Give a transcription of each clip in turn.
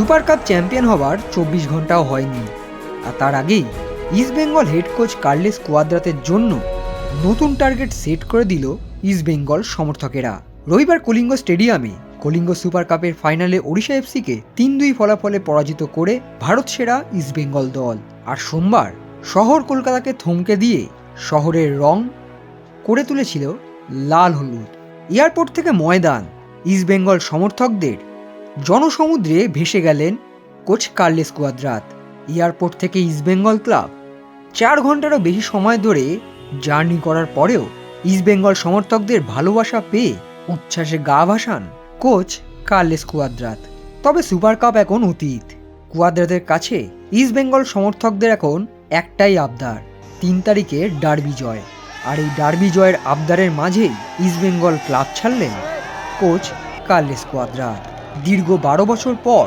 Super cup champion হবার চব্বিশ ঘন্টাও হয়নি। আর তার আগেই East Bengal head coach Carles কোয়াদ্রাতের জন্য নতুন টার্গেট সেট করে দিল ইস্টবেঙ্গল সমর্থকেরা। রবিবার কলিঙ্গ স্টেডিয়ামে কলিঙ্গ সুপার কাপের ফাইনালে ওড়িশা এফসিকে তিন দুই ফলাফলে পরাজিত করে ভারত সেরা ইস্টবেঙ্গল দল। আর সোমবার শহর কলকাতাকে থমকে দিয়ে শহরের রং করে তুলেছিল লাল হলুদ। এয়ারপোর্ট থেকে ময়দান। ইস্টবেঙ্গল সমর্থকদের জনসমুদ্রে ভেসে গেলেন কোচ কার্লেস কুয়াদ্রাত, এয়ারপোর্ট থেকে ইস্টবেঙ্গল ক্লাব। চার ঘন্টারও বেশি সময় ধরে জার্নি করার পরেও ইস্টবেঙ্গল সমর্থকদের ভালোবাসা পেয়ে উচ্ছ্বাসে গা ভাসান কোচ কার্লেস কুয়াদ্রাত। তবে সুপার কাপ এখন অতীত। কুয়াদ্রাতের কাছে ইস্টবেঙ্গল সমর্থকদের এখন একটাই আবদার, তিন তারিখে ডার্বি জয়। আর এই ডার্বি জয়ের আবদারের মাঝেই ইস্টবেঙ্গল ক্লাব ছাড়লেন কোচ কার্লেস কোয়াদ্রাত। দীর্ঘ বারো বছর পর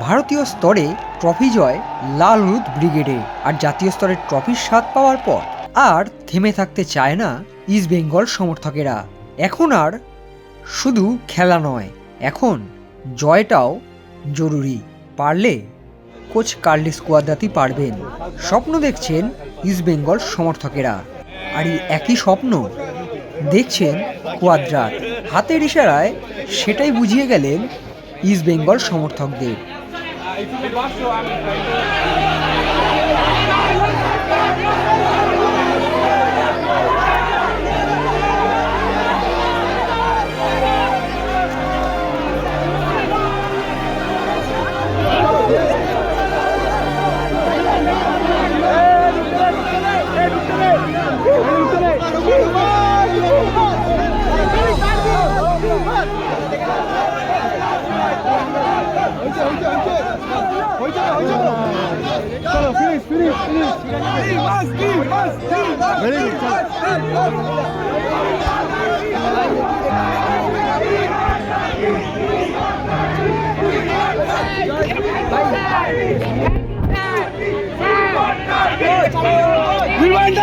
ভারতীয় স্তরে ট্রফি জয় লাল হলুদ ব্রিগেডে আর জাতীয় স্তরের ট্রফির স্বাদ পাওয়ার পর আর থেমে থাকতে চায় না ইস্টবেঙ্গল সমর্থকেরা। এখন আর শুধু খেলা নয়, এখন জয়টাও জরুরি। পারলে কোচ কার্লিস কোয়াদ্রাতি পারবেন। স্বপ্ন দেখছেন ইস্টবেঙ্গল সমর্থকেরা। আর এই একই স্বপ্ন দেখছেন কোয়াদ্রাত হাতের ইশারায় সেটাই বুঝিয়ে গেলেন ইস্টবেঙ্গল সমর্থকদের। Chalo, finish, finish, finish. He must, he must, he must. Very good. We want to